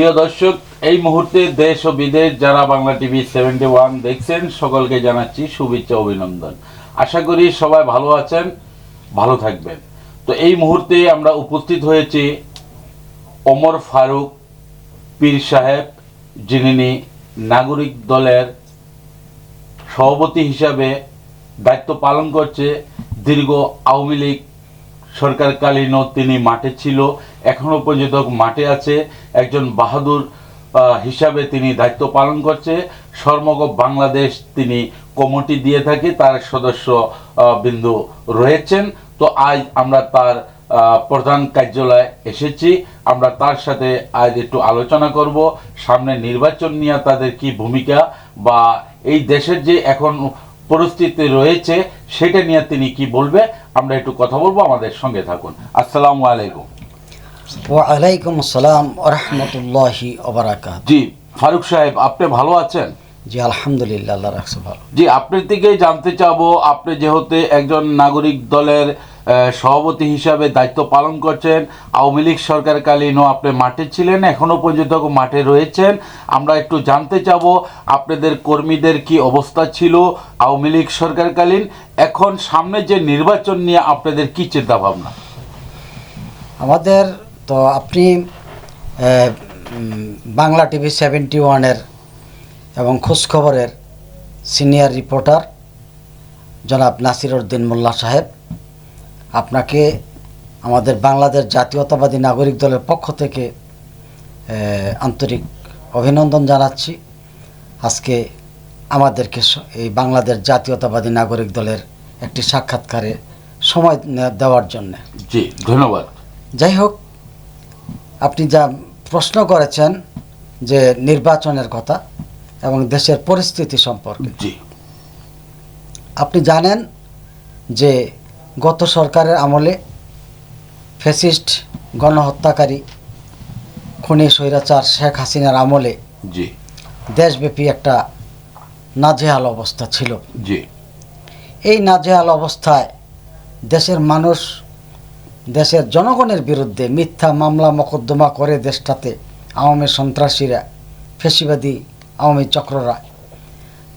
প্রিয় দর্শক, এই মুহূর্তে দেশ ও বিদেশ যারা বাংলা টিভি সেভেন্টি ওয়ান দেখছেন, সকলকে জানাচ্ছি শুভেচ্ছা অভিনন্দন। আশা করি সবাই ভালো আছেন, ভালো থাকবেন। তো এই মুহূর্তে আমরা উপস্থিত হয়েছি ওমর ফারুক, পীর সাহেব, যিনি নাগরিক দলের সভাপতি হিসাবে দায়িত্ব পালন করছে দীর্ঘ আওয়ামী লীগ সরকারকালীনও তিনি মাঠে ছিল, এখনও পর্যন্ত মাঠে আছে। একজন বাহাদুর হিসাবে তিনি দায়িত্ব পালন করছে। সর্বগ বাংলাদেশ তিনি কমিটি দিয়ে থাকে, তার সদস্য বিন্দু রয়েছেন। তো আজ আমরা তার প্রধান কার্যালয়ে এসেছি। আমরা তার সাথে আজ একটু আলোচনা করব। সামনে নির্বাচন নিয়ে তাদের কি ভূমিকা বা এই দেশের যে এখন পরিস্থিতি রয়েছে, সেটা নিয়ে তিনি কি বলবে? আমরা একটু কথা বলব আমাদের সঙ্গে থাকুন। আসসালামু আলাইকুম। ওয়ালাইকুম আসসালাম রহমতুল্লাহি জি ফারুক সাহেব আপনি ভালো আছেন? জি আলহামদুলিল্লাহ আল্লাহ রাখছে ভালো। জি আপনার থেকে জানতে চাবো আপনি যেহেতু একজন নাগরিক দলের সভাপতি হিসাবে দায়িত্ব পালন করছেন আওয়ামী লীগ সরকারকালীনও আপনি মাঠে ছিলেন এখনও পর্যন্ত মাঠে রয়েছেন। আমরা একটু জানতে চাবো আপনাদের কর্মীদের কি অবস্থা ছিল আওয়ামী লীগ সরকারকালীন এখন সামনে যে নির্বাচন নিয়ে আপনাদের কি চিন্তা ভাবনা আমাদের তো আপনি বাংলা টিভি সেভেন্টি ওয়ানের এবং খোঁজখবরের সিনিয়র রিপোর্টার জনাব নাসির উদ্দিন মোল্লা সাহেব, আপনাকে আমাদের বাংলাদেশ জাতীয়তাবাদী নাগরিক দলের পক্ষ থেকে আন্তরিক অভিনন্দন জানাচ্ছি। আজকে আমাদেরকে এই বাংলাদেশ জাতীয়তাবাদী নাগরিক দলের একটি সাক্ষাৎকারে সময় দেওয়ার জন্যে। জি ধন্যবাদ। যাই হোক আপনি যা প্রশ্ন করেছেন যে নির্বাচনের কথা এবং দেশের পরিস্থিতি সম্পর্কে জি। আপনি জানেন যে গত সরকারের আমলে ফ্যাসিস্ট গণহত্যাকারী খুনি স্বৈরাচার শেখ হাসিনার আমলে জি। দেশব্যাপী একটা নাজেহাল অবস্থা ছিল। জি। এই নাজেহাল অবস্থায় দেশের মানুষ দেশের জনগণের বিরুদ্ধে মিথ্যা মামলা মকদ্দমা করে দেশটাতে আওয়ামী সন্ত্রাসীরা ফেসিবাদী আওয়ামী চক্ররা।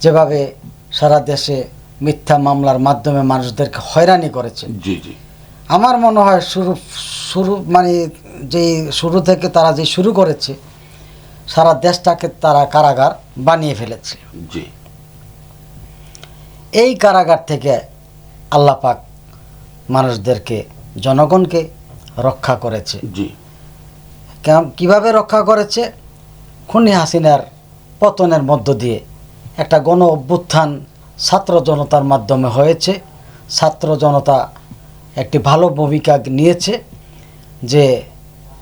যেভাবে সারা দেশে মিথ্যা মামলার মাধ্যমে মানুষদেরকে হয়রানি করেছে। জি জি। আমার মনে হয় শুরু শুরু মানে যে শুরু থেকে তারা যে শুরু করেছে সারা দেশটাকে তারা কারাগার বানিয়ে ফেলেছে। জি। এই কারাগার থেকে আল্লাপাক মানুষদেরকে জনগণকে রক্ষা করেছে। জি। কীভাবে রক্ষা করেছে? খুনি হাসিনার পতনের মধ্য দিয়ে একটা গণ অভ্যুত্থান ছাত্র জনতার মাধ্যমে হয়েছে। ছাত্র জনতা একটি ভালো ভূমিকা নিয়েছে যে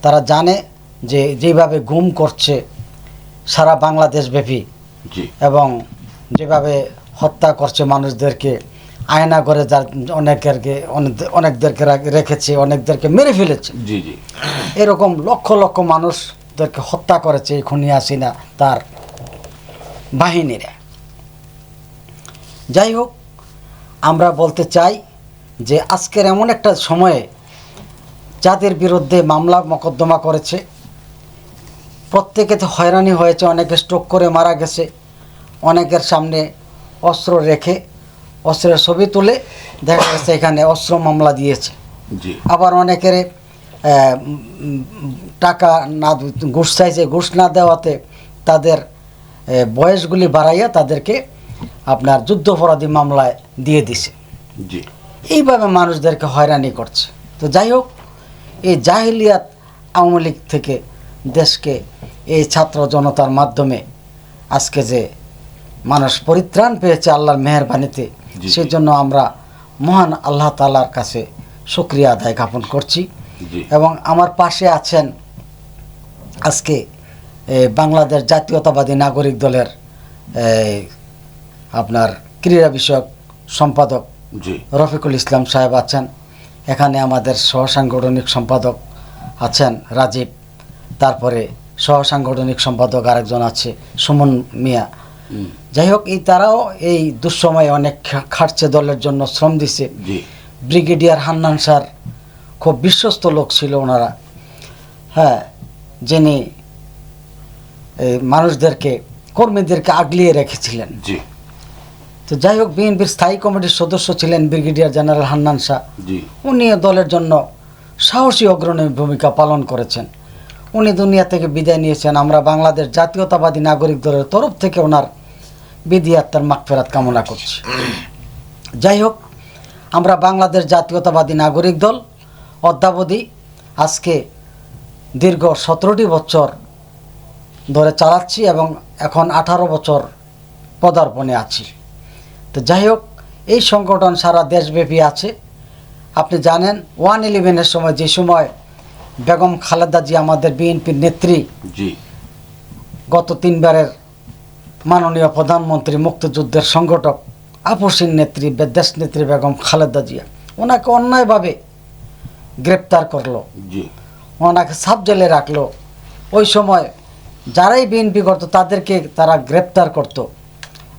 তারা জানে যে যেভাবে গুম করছে সারা বাংলাদেশব্যাপী এবং যেভাবে হত্যা করছে মানুষদেরকে আয়না করে যার অনেকেরকে অনেক- অনেকদেরকে রেখেছে অনেকদেরকে মেরে ফেলেছে। জি জি। এরকম লক্ষ লক্ষ মানুষদেরকে হত্যা করেছে এই খুনি হাসিনা তার বাহিনীরা। যাই হোক আমরা বলতে চাই যে আজকের এমন একটা সময়ে যাদের বিরুদ্ধে মামলা মকদ্দমা করেছে প্রত্যেকে তো হয়রানি হয়েছে অনেকে স্ট্রোক করে মারা গেছে অনেকের সামনে অস্ত্র রেখে অস্ত্রের ছবি তুলে দেখা গেছে এখানে অস্ত্র মামলা দিয়েছে। আবার অনেকের টাকা না ঘুষ চাইছে ঘুষ না দেওয়াতে তাদের বয়সগুলি বাড়াইয়া তাদেরকে আপনার যুদ্ধাপরাধী মামলায় দিয়ে দিছে। এইভাবে মানুষদেরকে হয়রানি করছে। তো যাই হোক এই জাহিলিয়াত আওয়ামী লীগ থেকে দেশকে এই ছাত্র জনতার মাধ্যমে আজকে যে মানুষ পরিত্রাণ পেয়েছে আল্লাহর মেহরবানিতে। সেই জন্য আমরা মহান আল্লাহ তালার কাছে শুক্রিয়া আদায় জ্ঞাপন করছি। এবং আমার পাশে আছেন আজকে বাংলাদেশ জাতীয়তাবাদী নাগরিক দলের আপনার ক্রীড়া বিষয়ক সম্পাদক রফিকুল ইসলাম সাহেব আছেন। এখানে আমাদের সহসাংগঠনিক সম্পাদক আছেন রাজীব। তারপরে সহসাংগঠনিক সম্পাদক আরেকজন আছে সুমন মিয়া। যাই হোক এই তারাও এই দুঃসময়ে অনেক খাটছে দলের জন্য শ্রম দিছে। ব্রিগেডিয়ার হান্নান স্যার খুব বিশ্বস্ত লোক ছিল ওনারা। হ্যাঁ যিনি এই মানুষদেরকে কর্মীদেরকে আগলিয়ে রেখেছিলেন। জি। তো যাই হোক বিএনপির স্থায়ী কমিটির সদস্য ছিলেন ব্রিগেডিয়ার জেনারেল হান্নান শাহ। উনি দলের জন্য সাহসী অগ্রণী ভূমিকা পালন করেছেন। উনি দুনিয়া থেকে বিদায় নিয়েছেন। আমরা বাংলাদেশ জাতীয়তাবাদী নাগরিক দলের তরফ থেকে ওনার বিধি আত্মার মাগফেরাত কামনা করছি। যাই হোক আমরা বাংলাদেশ জাতীয়তাবাদী নাগরিক দল অদ্যাবধি আজকে দীর্ঘ সতেরোটি বছর ধরে চালাচ্ছি এবং এখন আঠারো বছর পদার্পণে আছি। তো যাই হোক এই সংগঠন সারা দেশব্যাপী আছে। আপনি জানেন ওয়ান ইলেভেনের সময় যে সময় বেগম খালেদা জি আমাদের বিএনপির নেত্রী জি। গত তিনবারের মাননীয় প্রধানমন্ত্রী মুক্তিযুদ্ধের সংগঠক আপসীন নেত্রী বে- দেশনেত্রী বেগম খালেদা জিয়া। ওনাকে অন্যায়ভাবে গ্রেপ্তার করল। ওনাকে সাব জেলে রাখল। ওই সময় যারাই বিএনপি করতো তাদেরকে তারা গ্রেপ্তার করতো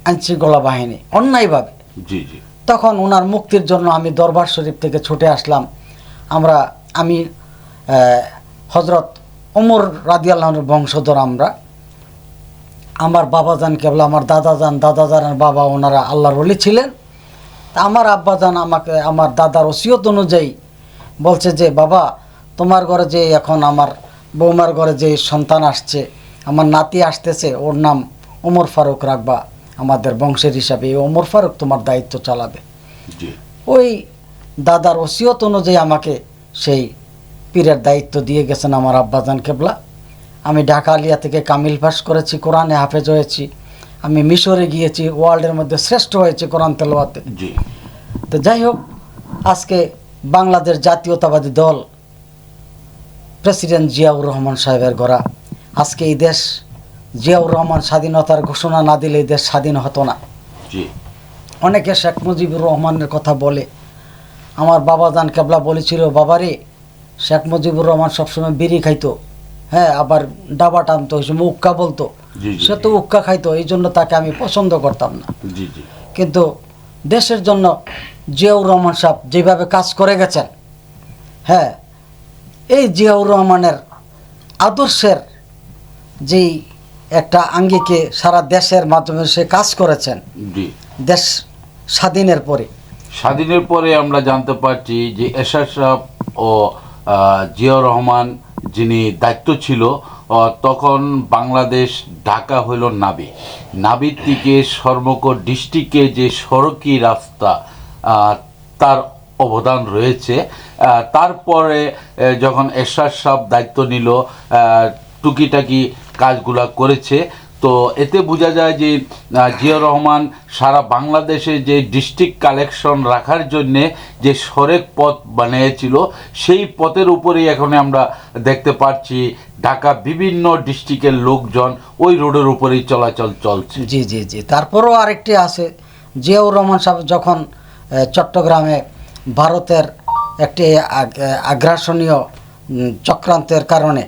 আইনশৃঙ্খলা বাহিনী অন্যায়ভাবে। তখন ওনার মুক্তির জন্য আমি দরবার শরীফ থেকে ছুটে আসলাম। আমরা আমি হজরত ওমর রাদিয়াল্লাহর বংশধর আমরা। আমার বাবাজান কেবল আমার দাদাজান দাদাজানের বাবা ওনারা আল্লাহর ওলি ছিলেন। তা আমার আব্বাজান আমাকে আমার দাদার ওসিয়ত অনুযায়ী বলছে যে বাবা তোমার ঘরে যে এখন আমার বৌমার ঘরে যে সন্তান আসছে আমার নাতি আসতেছে ওর নাম ওমর ফারুক রাখবা। আমাদের বংশের হিসাবে এই ওমর ফারুক তোমার দায়িত্ব চালাবে। ওই দাদার ওসিয়ত অনুযায়ী আমাকে সেই পীরের দায়িত্ব দিয়ে গেছেন আমার আব্বাজান কেবলা। আমি ঢাকা আলিয়া থেকে কামিল পাস করেছি কোরআনে হাফেজ হয়েছি। আমি মিশরে গিয়েছি ওয়ার্ল্ডের মধ্যে শ্রেষ্ঠ হয়েছে কোরআন তেলোয়াতে তো যাই হোক আজকে বাংলাদেশ জাতীয়তাবাদী দল প্রেসিডেন্ট জিয়াউর রহমান সাহেবের গড়া। আজকে এই দেশ জিয়াউর রহমান স্বাধীনতার ঘোষণা না দিলে এই দেশ স্বাধীন হতো না। অনেকে শেখ মুজিবুর রহমানের কথা বলে আমার বাবা জান কেবলা বলেছিল বাবারে শেখ মুজিবুর রহমান সবসময় বিড়ি খাইতো। হ্যাঁ আবার ডাবা টানতো সময় উক্কা বলতো। সে তো উক্কা খাইতো এই জন্য তাকে আমি পছন্দ করতাম না। জি জি। কিন্তু দেশের জন্য জিয়াউর রহমান সাহেব যেভাবে কাজ করে গেছেন হ্যাঁ এই জিয়াউর রহমানের আদর্শের যেই একটা আঙ্গিকে সারা দেশের মাধ্যমে সে কাজ করেছেন দেশ স্বাধীনের পরে। স্বাধীনের পরে আমরা জানতে পারছি যে এরশাদ সাহেব ও জিয়াউর রহমান যিনি দায়িত্ব ছিল তখন বাংলাদেশ ঢাকা হইল নাবি। নাবির থেকে সর্বকর ডিস্ট্রিক্টে যে সড়কি রাস্তা তার অবদান রয়েছে। তারপরে যখন এরশাদ সাহ দায়িত্ব নিল টুকিটাকি কাজগুলা করেছে তো এতে বোঝা যায় যে জিয়াউর রহমান সারা বাংলাদেশে যে ডিস্ট্রিক্ট কালেকশন রাখার জন্যে যে সরেক পথ বানিয়েছিল, সেই পথের উপরেই এখন আমরা দেখতে পাচ্ছি ঢাকা বিভিন্ন ডিস্ট্রিক্টের লোকজন ওই রোডের উপরেই চলাচল চলছে। জি জি জি। তারপরেও আরেকটি আছে। জিয়াউর রহমান সাহেব যখন চট্টগ্রামে ভারতের একটি আগ- আগ্রাসনীয় চক্রান্তের কারণে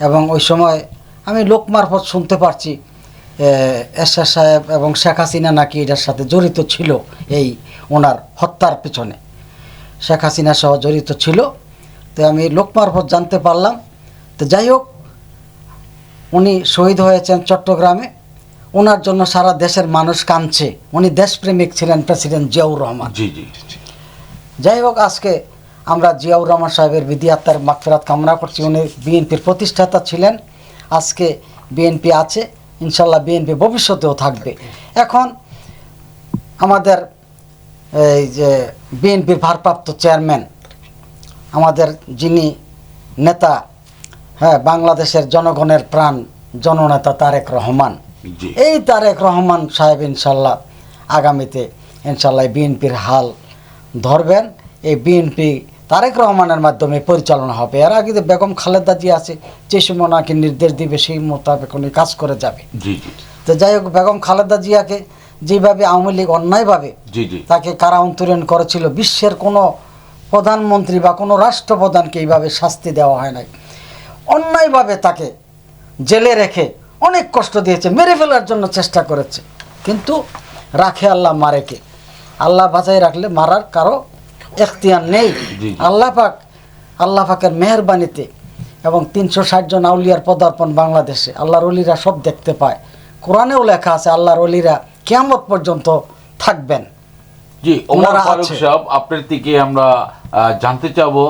এবং ওই সময় আমি লোক মারফত শুনতে পারছি এরশাদ সাহেব এবং শেখ হাসিনা নাকি এটার সাথে জড়িত ছিল এই ওনার হত্যার পিছনে। শেখ হাসিনা সহ জড়িত ছিল। তো আমি লোক মারফত জানতে পারলাম। তো যাই হোক উনি শহীদ হয়েছেন চট্টগ্রামে। ওনার জন্য সারা দেশের মানুষ কাঁদছে। উনি দেশপ্রেমিক ছিলেন প্রেসিডেন্ট জিয়াউর রহমান। জি জি যাই হোক আজকে আমরা জিয়াউর রহমান সাহেবের বিধি আত্মার মাগফেরাত কামনা করছি। উনি বিএনপির প্রতিষ্ঠাতা ছিলেন। আজকে বিএনপি আছে। ইনশাল্লাহ বিএনপি ভবিষ্যতেও থাকবে। এখন আমাদের এই যে বিএনপির ভারপ্রাপ্ত চেয়ারম্যান আমাদের যিনি নেতা হ্যাঁ বাংলাদেশের জনগণের প্রাণ জননেতা তারেক রহমান। এই তারেক রহমান সাহেব ইনশাল্লাহ আগামীতে ইনশাল্লাহ বিএনপির হাল ধরবেন। এই বিএনপি তারেক রহমানের মাধ্যমে পরিচালনা হবে। এর আগে যে বেগম খালেদা জি আছে যে সময় নাকি নির্দেশ দিবে সেই মোতাবেক উনি কাজ করে যাবে। তো যাই হোক বেগম খালেদা জিয়াকে যেভাবে আওয়ামী লীগ অন্যায়ভাবে তাকে কারা অন্তরীণ করেছিল বিশ্বের কোনো প্রধানমন্ত্রী বা কোনো রাষ্ট্রপ্রধানকে এইভাবে শাস্তি দেওয়া হয় নাই। অন্যায়ভাবে তাকে জেলে রেখে অনেক কষ্ট দিয়েছে মেরে ফেলার জন্য চেষ্টা করেছে। কিন্তু রাখে আল্লাহ মারেকে। আল্লাহ বাঁচাই রাখলে মারার কারও এখতিয়ার নেই। আল্লাহ পাক আল্লাহ পাকের মেহরবানিতে এবং তিনশো ষাট জন আউলিয়ার পদার্পণ বাংলাদেশে আল্লাহর অলিরা সব দেখতে পায় কোরআনেও লেখা আছে আল্লাহর অলিরা কেয়ামত পর্যন্ত থাকবেন জি ওমর ফারুক। সাহেব আপনার থেকে আমরা জানতে চাবো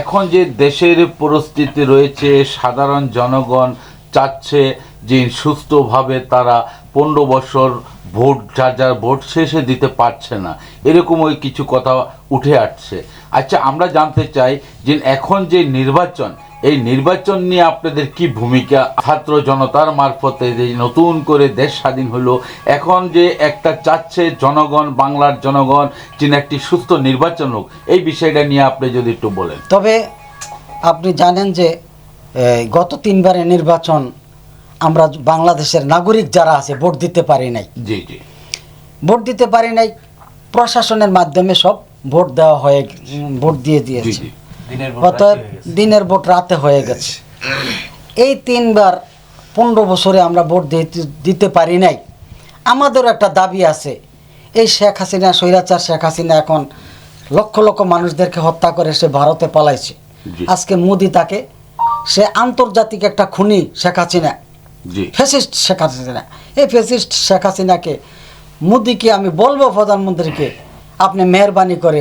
এখন যে দেশের পরিস্থিতি রয়েছে সাধারণ জনগণ চাচ্ছে যে সুস্থভাবে তারা পনেরো বছর ভোট, যার যার ভোট শেষে দিতে পারছে না। এরকম ওই কিছু কথা উঠে আসছে। আচ্ছা আমরা জানতে চাই যে এখন যে নির্বাচন, এই নির্বাচন নিয়ে আপনাদের কি ভূমিকা? ছাত্র জনতার মারফতে যে নতুন করে দেশ স্বাধীন হলো, এখন যে একটা চাচ্ছে জনগণ, বাংলার জনগণ যিনি একটি সুস্থ নির্বাচন হোক, এই বিষয়টা নিয়ে আপনি যদি একটু বলেন। তবে আপনি জানেন যে গত তিনবারের নির্বাচন আমরা বাংলাদেশের নাগরিক যারা আছে ভোট দিতে পারি নাই। জি জি। ভোট দিতে পারি নাই প্রশাসনের মাধ্যমে সব ভোট দেওয়া হয়ে ভোট দিয়ে দিয়েছে। জি। অতএব দিনের ভোট রাতে হয়ে গেছে। এই তিনবার পনেরো বছরে আমরা ভোট দিতে- দিতে পারি নাই। আমাদের একটা দাবি আছে এই শেখ হাসিনা স্বৈরাচার শেখ হাসিনা এখন লক্ষ লক্ষ মানুষদেরকে হত্যা করে সে ভারতে পালাইছে। আজকে মোদি তাকে সে আন্তর্জাতিক একটা খুনি শেখ হাসিনা। ফেসিস্ট শেখ হাসিনা। এই ফেসিস্ট শেখ হাসিনাকে মোদিকে আমি বলব প্রধানমন্ত্রীকে আপনি মেহরবানি করে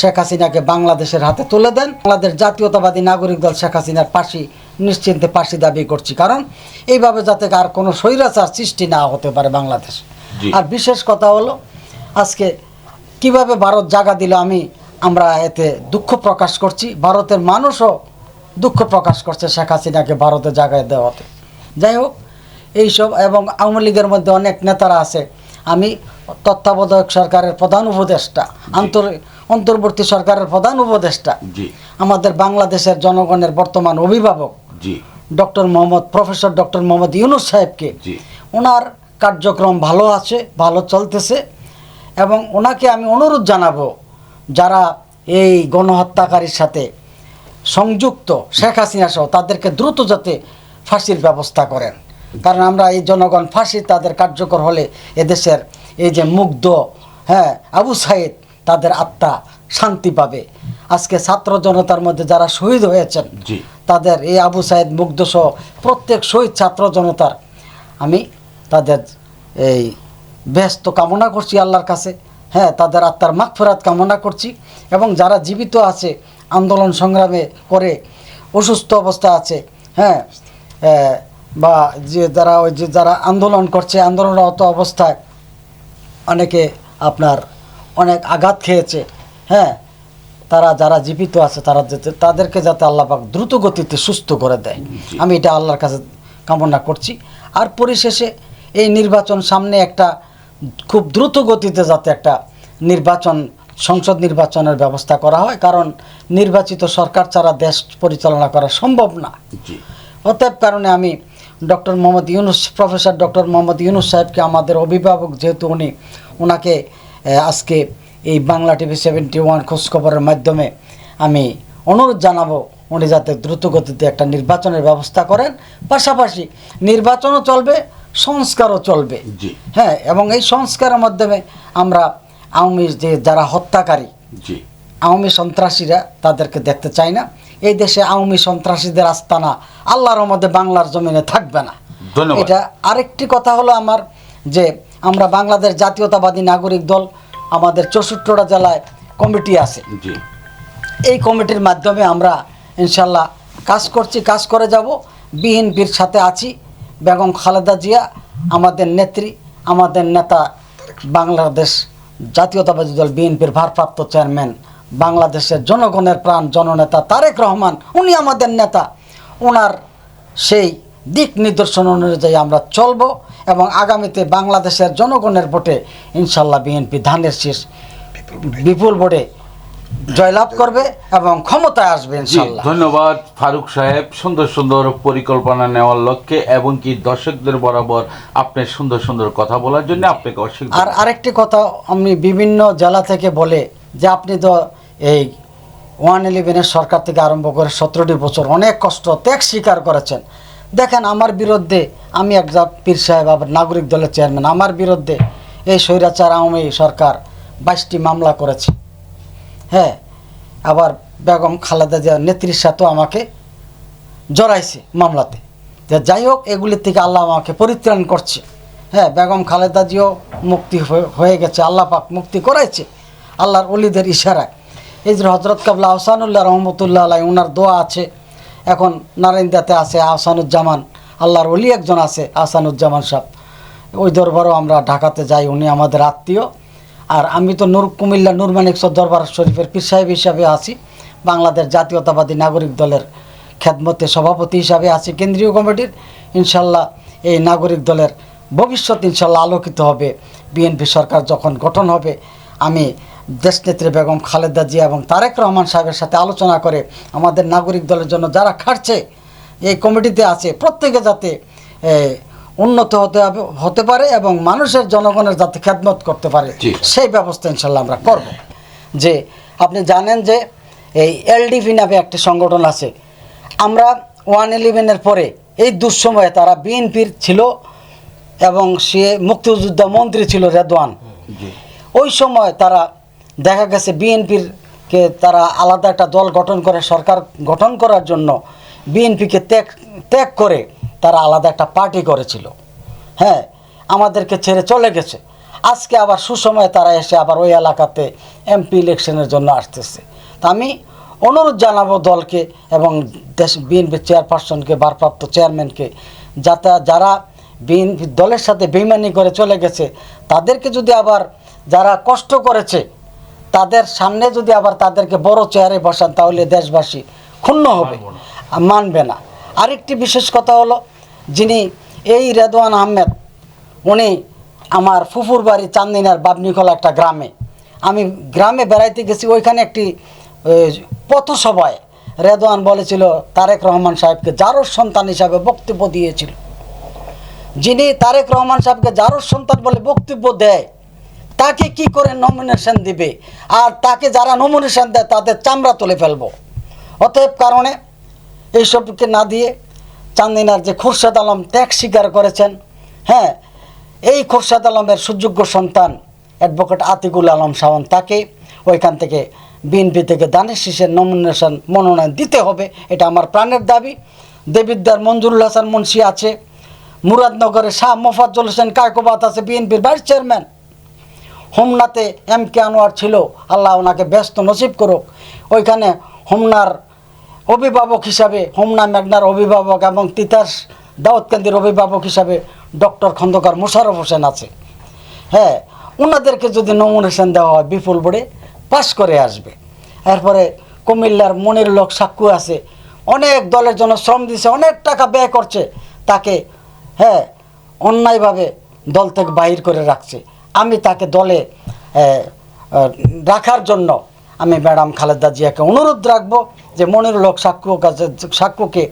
শেখ হাসিনাকে বাংলাদেশের হাতে তুলে দেন। বাংলাদেশ জাতীয়তাবাদী নাগরিক দল শেখ হাসিনার পাশি নিশ্চিন্তে পাশি দাবি করছি। কারণ এইভাবে যাতে আর কোনো স্বৈরাচার সৃষ্টি না হতে পারে বাংলাদেশ। আর বিশেষ কথা হলো আজকে কীভাবে ভারত জায়গা দিল আমি আমরা এতে দুঃখ প্রকাশ করছি। ভারতের মানুষও দুঃখ প্রকাশ করছে শেখ হাসিনাকে ভারতে জায়গায় দেওয়াতে। যাই হোক এইসব এবং আওয়ামী লীগের মধ্যে অনেক নেতারা আছে। আমি তত্ত্বাবধায়ক সরকারের প্রধান উপদেষ্টা আন্তর অন্তর্বর্তী সরকারের প্রধান উপদেষ্টা। আমাদের বাংলাদেশের জনগণের বর্তমান অভিভাবক doctor Mohammad professor doctor Mohammad Yunus সাহেবকে। ওনার কার্যক্রম ভালো আছে ভালো চলতেছে এবং ওনাকে আমি অনুরোধ জানাব যারা এই গণহত্যাকারীর সাথে সংযুক্ত শেখ হাসিনা সহ তাদেরকে দ্রুত যাতে ফাঁসির ব্যবস্থা করেন। কারণ আমরা এই জনগণ ফাঁসি তাদের কার্যকর হলে এদেশের এই যে মুগ্ধ হ্যাঁ আবু সাইদ তাদের আত্মা শান্তি পাবে। আজকে ছাত্র জনতার মধ্যে যারা শহীদ হয়েছেন তাদের এই আবু সাইদ মুগ্ধ সহ প্রত্যেক শহীদ ছাত্র জনতার আমি তাদের এই ব্যস্ত কামনা করছি আল্লাহর কাছে হ্যাঁ তাদের আত্মার মাগফেরাত কামনা করছি এবং যারা জীবিত আছে আন্দোলন সংগ্রামে করে অসুস্থ অবস্থা আছে হ্যাঁ বা যে যারা ওই যে যারা আন্দোলন করছে আন্দোলনরত অবস্থায় অনেকে আপনার অনেক আঘাত খেয়েছে হ্যাঁ? তারা যারা জীবিত আছে তারা যাতে তাদেরকে যাতে আল্লাহ পাক দ্রুত গতিতে সুস্থ করে দেয়। আমি এটা আল্লাহর কাছে কামনা করছি। আর পরিশেষে এই নির্বাচন সামনে একটা খুব দ্রুত গতিতে যাতে একটা নির্বাচন সংসদ নির্বাচনের ব্যবস্থা করা হয় কারণ নির্বাচিত সরকার ছাড়া দেশ পরিচালনা করা সম্ভব না। অতএব কারণে আমি doctor Mohammad Yunus professor doctor Mohammad Yunus সাহেবকে আমাদের অভিভাবক যেহেতু উনি ওনাকে আজকে এই বাংলা টিভি সেভেন্টি ওয়ান খোঁজখবরের মাধ্যমে আমি অনুরোধ জানাব উনি যাতে দ্রুত গতিতে একটা নির্বাচনের ব্যবস্থা করেন। পাশাপাশি নির্বাচনও চলবে সংস্কারও চলবে। হ্যাঁ এবং এই সংস্কারের মাধ্যমে আমরা আওয়ামী যে যারা হত্যাকারী আওয়ামী সন্ত্রাসীরা তাদেরকে দেখতে চাই না। এই দেশে আওয়ামী সন্ত্রাসীদের আস্তানা আল্লাহর মধ্যে বাংলার জমিনে থাকবে না। এটা আরেকটি কথা হলো আমার যে আমরা বাংলাদেশ জাতীয়তাবাদী নাগরিক দল আমাদের চৌষট্টিটা জেলায় কমিটি আছে। এই কমিটির মাধ্যমে আমরা ইনশাল্লাহ কাজ করছি কাজ করে যাব। বিএনপির সাথে আছি। বেগম খালেদা জিয়া আমাদের নেত্রী আমাদের নেতা বাংলাদেশ জাতীয়তাবাদী দল বিএনপির ভারপ্রাপ্ত চেয়ারম্যান বাংলাদেশের জনগণের প্রাণ জননেতা তারেক রহমান উনি আমাদের নেতা। ওনার সেই দিক নির্দেশন অনুযায়ী আমরা চলব এবং আগামীতে বাংলাদেশের জনগণের ভোটে ইনশাল্লাহ বিএনপি ধানের শীষ বিপুল ভোটে। জয়লাভ করবে এবং ক্ষমতায় আসবে ইনশাল্লাহ। ধন্যবাদ ফারুক সাহেব। সুন্দর সুন্দর পরিকল্পনা নেওয়ার লক্ষ্যে এবং কি দর্শকদের বরাবর আপনি সুন্দর সুন্দর কথা বলার জন্য আপনাকে অসংখ্য আর আরেকটি কথা আমি বিভিন্ন জেলা থেকে বলে যে আপনি তো এই ওয়ান ইলেভেনের সরকার থেকে আরম্ভ করে সতেরোটি বছর অনেক কষ্ট, ত্যাগ স্বীকার করেছেন। দেখেন, আমার বিরুদ্ধে আমি একজন পীর সাহেব আবার নাগরিক দলের চেয়ারম্যান, আমার বিরুদ্ধে এই স্বৈরাচার আওয়ামী সরকার বাইশটি মামলা করেছে। হ্যাঁ আবার বেগম খালেদা জিয়ার নেত্রীর সাথেও আমাকে জড়াইছে মামলাতে। যে যাই হোক, এগুলির থেকে আল্লাহ আমাকে পরিত্রাণ করছে। হ্যাঁ বেগম খালেদা জিও মুক্তি হয়ে- হয়ে গেছে, আল্লাহ পাক মুক্তি করাইছে। আল্লাহর অলিদের ইশারায়। এই যে হজরত কাবলা আহসানুল্লাহ রহমতুল্লাহ আলাই ওনার দোয়া আছে। এখন নারায়ণদাতে আছে আহসানুজ্জামান। আল্লাহর অলি একজন আছে, আহসানুজ্জামান সাহেব। ওই দরবারও আমরা ঢাকাতে যাই, উনি আমাদের আত্মীয়। আর আমি তো নূর, কুমিল্লা নুরমানিকসর দরবার শরীফের পীর সাহেব হিসাবে আছি। বাংলাদেশ জাতীয়তাবাদী নাগরিক দলের খেদমতে সভাপতি হিসাবে আছি। কেন্দ্রীয় কমিটির, ইনশাল্লাহ এই নাগরিক দলের ভবিষ্যৎ ইনশাল্লাহ আলোকিত হবে। বিএনপি সরকার যখন গঠন হবে, আমি দেশনেত্রী বেগম খালেদা জিয়া এবং তারেক রহমান সাহেবের সাথে আলোচনা করে আমাদের নাগরিক দলের জন্য যারা খাটছে এই কমিটিতে আছে প্রত্যেকে যাতে উন্নত হতে হবে হতে পারে এবং মানুষের জনগণের যাতে খেদমত করতে পারে। সেই ব্যবস্থা ইনশাল্লাহ আমরা করব। যে আপনি জানেন যে এই এলডিপি নামে একটি সংগঠন আছে। আমরা ওয়ান ইলেভেনের পরে এই দুঃসময়ে তারা বিএনপির ছিল এবং সে মুক্তিযোদ্ধা মন্ত্রী ছিল রেদওয়ান। ওই সময় তারা দেখা গেছে বিএনপির কে তারা আলাদা একটা দল গঠন করে, সরকার গঠন করার জন্য বিএনপিকে ত্যাগ ত্যাগ করে তারা আলাদা একটা পার্টি করেছিল। হ্যাঁ আমাদেরকে ছেড়ে চলে গেছে। আজকে আবার সুসময়ে তারা এসে আবার ওই এলাকাতে এমপি ইলেকশনের জন্য আসতেছে। তা আমি অনুরোধ জানাব দলকে এবং দেশ, বিএনপি চেয়ারপারসনকে, ভারপ্রাপ্ত চেয়ারম্যানকে, যাতে যারা বিএনপি দলের সাথে বেইমানি করে চলে গেছে, তাদেরকে যদি আবার যারা কষ্ট করেছে তাদের সামনে যদি আবার তাদেরকে বড় চেয়ারে বসান তাহলে দেশবাসী ক্ষুণ্ণ হবে। মানবে না। আরেকটি বিশেষ কথা হলো যিনি এই রেদওয়ান আহমেদ উনি আমার ফুফুর বাড়ি চান্দিনার বাবনিখোলা একটা গ্রামে। আমি গ্রামে বেড়াইতে গেছি ওইখানে একটি পথসভায় রেদওয়ান বলেছিল তারেক রহমান সাহেবকে যারোর সন্তান হিসাবে বক্তব্য দিয়েছিল। যিনি তারেক রহমান সাহেবকে যারোর সন্তান বলে বক্তব্য দেয় তাকে কি করে নমিনেশন দিবে? আর তাকে যারা নমিনেশন দেয়, তাদের চামড়া তুলে ফেলব। অতএব কারণে এইসবকে না দিয়ে চান্দিনার যে খুরশেদ আলম ত্যাগ স্বীকার করেছেন হ্যাঁ এই খুরশেদ আলমের সুযোগ্য সন্তান অ্যাডভোকেট আতিকুল আলম শাওন তাকে ওইখান থেকে বিএনপি থেকে দানেশ শীষের নমিনেশন মনোনয়ন দিতে হবে, এটা আমার প্রাণের দাবি। দেবিদ্দার মঞ্জুরুল হাসান মুন্সি আছে মুরাদনগরে শাহ মোফাজ্জল হোসেন কায়কোবাত আছে বিএনপির ভাইস চেয়ারম্যান হোমনাতে এম কে আনোয়ার ছিল। আল্লাহ ওনাকে ব্যস্ত নসিব করুক। ওইখানে হোমনার অভিভাবক হিসাবে, হোমনা মেঘনার অভিভাবক এবং তিতাস দাউদকান্দির অভিভাবক হিসাবে ডক্টর খন্দকার মোশারফ হোসেন আছে। হ্যাঁ ওনাদেরকে যদি নমিনেশন দেওয়া হয় বিপুল বোর্ডে পাশ করে আসবে। এরপরে কুমিল্লার মনির লোক সাক্ষু আছে। অনেক দলের জন্য শ্রম দিছে, অনেক টাকা ব্যয় করছে। তাকে হ্যাঁ অন্যায়ভাবে দল থেকে বাহির করে রাখছে। আমি তাকে দলে রাখার জন্য আমি ম্যাডাম খালেদা জিয়াকে অনুরোধ রাখব যে মনির লোক সাক্ষ্য কাছে, সাক্ষ্যকে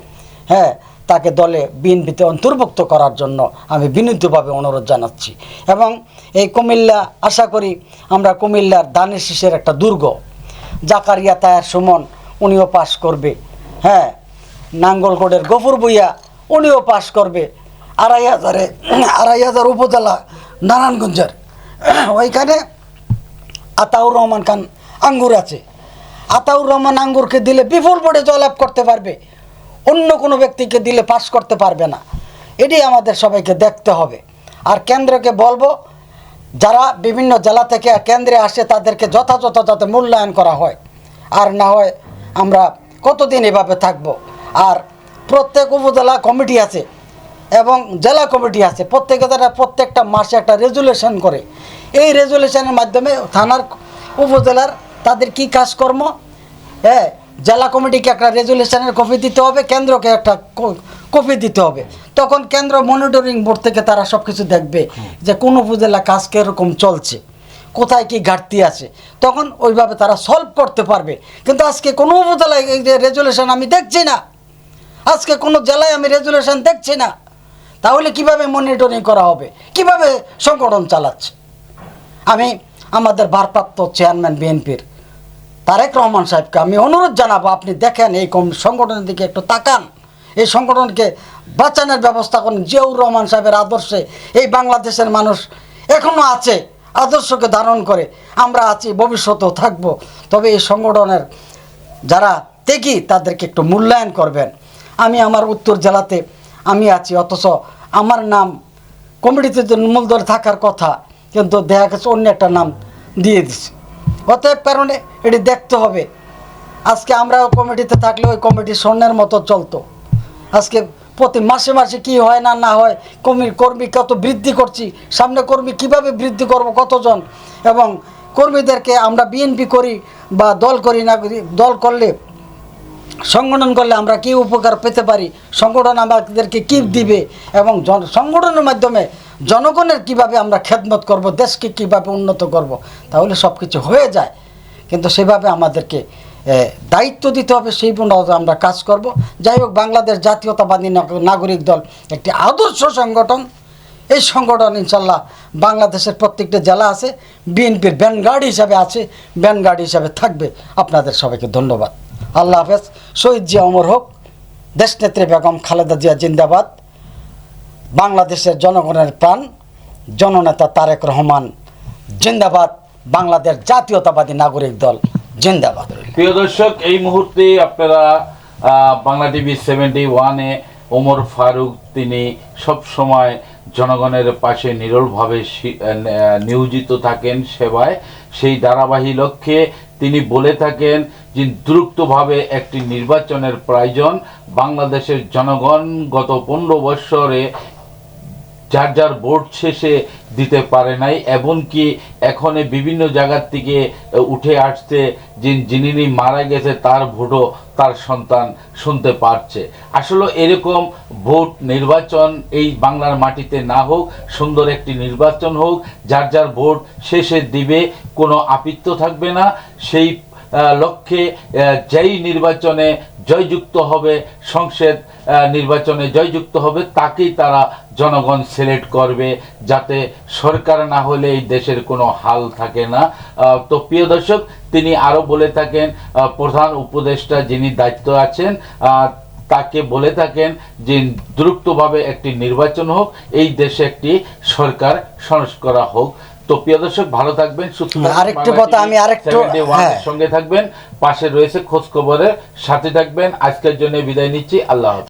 হ্যাঁ তাকে দলে বিএনপিতে অন্তর্ভুক্ত করার জন্য আমি বিনীতভাবে অনুরোধ জানাচ্ছি। এবং এই কুমিল্লা, আশা করি আমরা কুমিল্লার দানের শীষের একটা দুর্গ, জাকারিয়া তায়ার সুমন উনিও পাশ করবে হ্যাঁ নাঙ্গলকোটের গফুর ভুইয়া উনিও পাশ করবে, আড়াই হাজারে, আড়াই হাজার উপজেলা নারায়ণগঞ্জের ওইখানে আতাউর রহমান খান আঙ্গুর আছে। আতাউর রহমান আঙ্গুরকে দিলে বিপুল বোর্ডে জয়লাভ করতে পারবে। অন্য কোনো ব্যক্তিকে দিলে পাশ করতে পারবে না। এটি আমাদের সবাইকে দেখতে হবে। আর কেন্দ্রকে বলব, যারা বিভিন্ন জেলা থেকে কেন্দ্রে আসে, তাদেরকে যথাযথ যাতে মূল্যায়ন করা হয়। আর না হয় আমরা কতদিন এভাবে থাকব। আর প্রত্যেক উপজেলা কমিটি আছে এবং জেলা কমিটি আছে, প্রত্যেকে তারা প্রত্যেকটা মাসে একটা রেজুলেশন করে। এই রেজুলেশনের মাধ্যমে থানার উপজেলার তাদের কি কাজকর্ম? হ্যাঁ জেলা কমিটিকে একটা রেজুলেশনের কপি দিতে হবে, কেন্দ্রকে একটা কপি দিতে হবে। তখন কেন্দ্র মনিটরিং বোর্ড থেকে তারা সব কিছু দেখবে যে কোন উপজেলা কাজ কীরকম চলছে, কোথায় কি ঘাটতি আছে। তখন ওইভাবে তারা সলভ করতে পারবে। কিন্তু আজকে কোনো উপজেলায় রেজুলেশন আমি দেখছি না। আজকে কোনো জেলায় আমি রেজুলেশন দেখছি না। তাহলে কীভাবে মনিটরিং করা হবে? কীভাবে সংগঠন চালাচ্ছে? আমি আমাদের ভারপ্রাপ্ত চেয়ারম্যান বিএনপির তারেক রহমান সাহেবকে আমি অনুরোধ জানাব, আপনি দেখেন এই কম সংগঠনের দিকে একটু তাকান। এই সংগঠনকে বাঁচানোর ব্যবস্থা করুন। জিয়াউর রহমান সাহেবের আদর্শে এই বাংলাদেশের মানুষ এখনও আছে, আদর্শকে ধারণ করে। আমরা আছি, ভবিষ্যতেও থাকব। তবে এই সংগঠনের যারা দেখি তাদেরকে একটু মূল্যায়ন করবেন। আমি আমার উত্তর জেলাতে আমি আছি, অথচ আমার নাম, কমিটিতে যে মূল দলে থাকার কথা, কিন্তু দেখা গেছে অন্য একটা নাম দিয়ে দিছে। অতএব কারণে এটি দেখতে হবে। আজকে আমরা কমিটিতে থাকলে ওই কমিটি স্বর্ণের মতো চলতো। আজকে প্রতি মাসে মাসে কি হয় না না হয় কর্মী কর্মী কত বৃদ্ধি করছি, সামনে কর্মী কীভাবে বৃদ্ধি করব কতজন, এবং কর্মীদেরকে আমরা বিএনপি করি বা দল করি না দল করলে সংগঠন করলে আমরা কি উপকার পেতে পারি? সংগঠন আমাদেরকে কি দিবে? এবং সংগঠনের মাধ্যমে জনগণের কীভাবে আমরা খেদমত করব, দেশকে কীভাবে উন্নত করব, তাহলে সব কিছু হয়ে যায়। কিন্তু সেভাবে আমাদেরকে দায়িত্ব দিতে হবে, সেই মতো আমরা কাজ করব। যাই হোক, বাংলাদেশ জাতীয়তাবাদী নাগরিক দল একটি আদর্শ সংগঠন। এই সংগঠন ইনশাল্লাহ বাংলাদেশের প্রত্যেকটা জেলা আছে, বিএনপির ব্যানগার্ড হিসাবে আছে ব্যানগার্ড হিসাবে থাকবে। আপনাদের সবাইকে ধন্যবাদ। আল্লাহ হাফেজ। শহীদ জিয়া অমর হোক, দেশনেত্রী বেগম খালেদা জিয়া জিন্দাবাদ, বাংলাদেশের জনগণের প্রাণ, জননেতা তারেক রহমান, জিন্দাবাদ, বাংলাদেশ জাতীয়তাবাদী নাগরিক দল, জিন্দাবাদ। প্রিয় দর্শক, এই মুহূর্তে আপনারা বাংলা টিভি সেভেন্টি ওয়ানে ওমর ফারুক, তিনি সব সময় জনগণের পাশে নিরলভাবে নিয়োজিত থাকেন সেবায়। সেই ধারাবাহী লক্ষ্যে তিনি বলে থাকেন যে দ্রুতভাবে একটি নির্বাচনের প্রয়োজন, বাংলাদেশের জনগণ গত পনেরো বৎসরে যার যার ভোট শেষে দিতে পারে নাই, এমনকি এখন বিভিন্ন জায়গার থেকে উঠে আসছে যিনি মারা গেছে তার ভোটও তার সন্তান শুনতে পারছে আসলে এরকম ভোট নির্বাচন এই বাংলার মাটিতে না হোক, সুন্দর একটি নির্বাচন হোক, যার যার ভোট শেষে দিবে, কোনো আপিত্ব থাকবে না। সেই লক্ষ্যে যেই নির্বাচনে জয়যুক্ত হবে, সংসদ নির্বাচনে জয়যুক্ত হবে, তাকেই তারা জনগণ সিলেক্ট করবে, যাতে সরকার না হলে এই দেশের কোনো হাল থাকে না। তো প্রিয় দর্শক, তিনি আরও বলে থাকেন প্রধান উপদেষ্টা যিনি দায়িত্ব আছেন তাকে বলে থাকেন যে দ্রুতভাবে একটি নির্বাচন হোক, এই দেশে একটি সরকার সংস্কার হোক। তো প্রিয় দর্শক ভালো থাকবেন সুস্থ থাকবেন। কথা আমি আরেকটু- 71 হ্যাঁ। সঙ্গে থাকবেন পাশে রয়েছে খোঁজ খবরের সাথে থাকবেন আজকের জন্য বিদায় নিচ্ছি আল্লাহ।